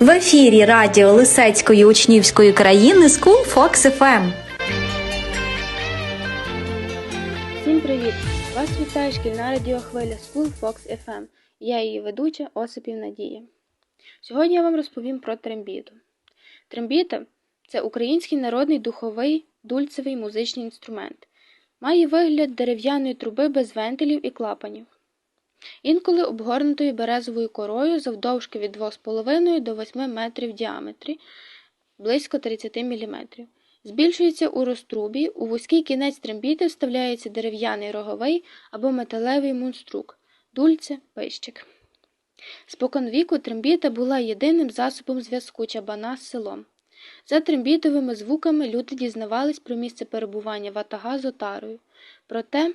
В ефірі радіо Лисецької учнівської країни School Fox FM. Всім привіт! Вас вітає шкільна радіохвиля School Fox FM. Я її ведуча Осипів Надія. Сьогодні я вам розповім про трембіту. Трембіта це український народний духовий дульцевий музичний інструмент. Має вигляд дерев'яної труби без вентилів і клапанів. Інколи обгорнутою березовою корою завдовжки від 2,5 до 8 метрів в діаметрі, близько 30 мм. Збільшується у розтрубі, у вузький кінець трембіти вставляється дерев'яний роговий або металевий мунструк, дульце, пищик. Спокон віку трембіта була єдиним засобом зв'язку чабана з селом. За трембітовими звуками люди дізнавались про місце перебування ватага з отарою, про те,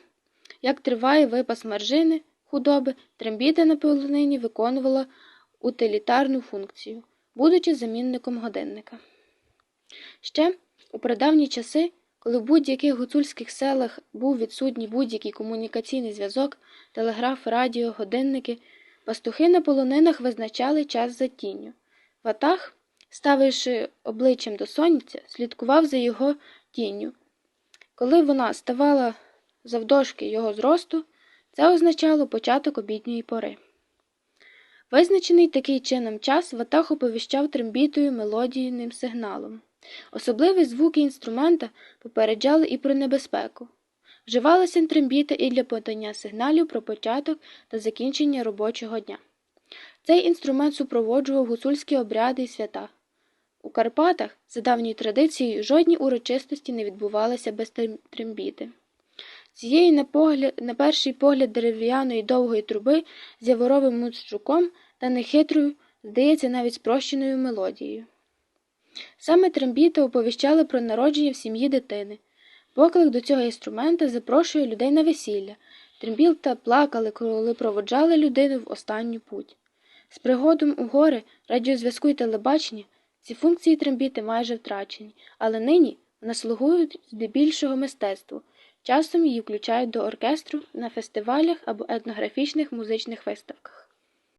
як триває випас маржини, худоби, трембіта на полонині виконувала утилітарну функцію, будучи замінником годинника. Ще у прадавні часи, коли в будь-яких гуцульських селах був відсутній будь-який комунікаційний зв'язок, телеграф, радіо, годинники, пастухи на полонинах визначали час за тінню. Ватаг, ставивши обличчям до сонця, слідкував за його тінню. Коли вона ставала завдовжки його зросту, це означало початок обідньої пори. Визначений такий чином час ватаг оповіщав трембітою мелодійним сигналом. Особливі звуки інструмента попереджали і про небезпеку. Вживалася трембіта і для подання сигналів про початок та закінчення робочого дня. Цей інструмент супроводжував гуцульські обряди і свята. У Карпатах, за давньою традицією, жодні урочистості не відбувалися без трембіти. Цієї на, погляд, на перший погляд дерев'яної довгої труби з яворовим мундштуком та нехитрою, здається, навіть спрощеною мелодією. Саме трембіта оповіщала про народження в сім'ї дитини. Поклик до цього інструмента запрошує людей на весілля. Трембіта плакали, коли проводжали людину в останню путь. З пригодом у гори, радіозв'язку і телебачення ці функції трембіти майже втрачені, але нині вона слугують здебільшого мистецтву. Часом її включають до оркестру на фестивалях або етнографічних музичних виставках.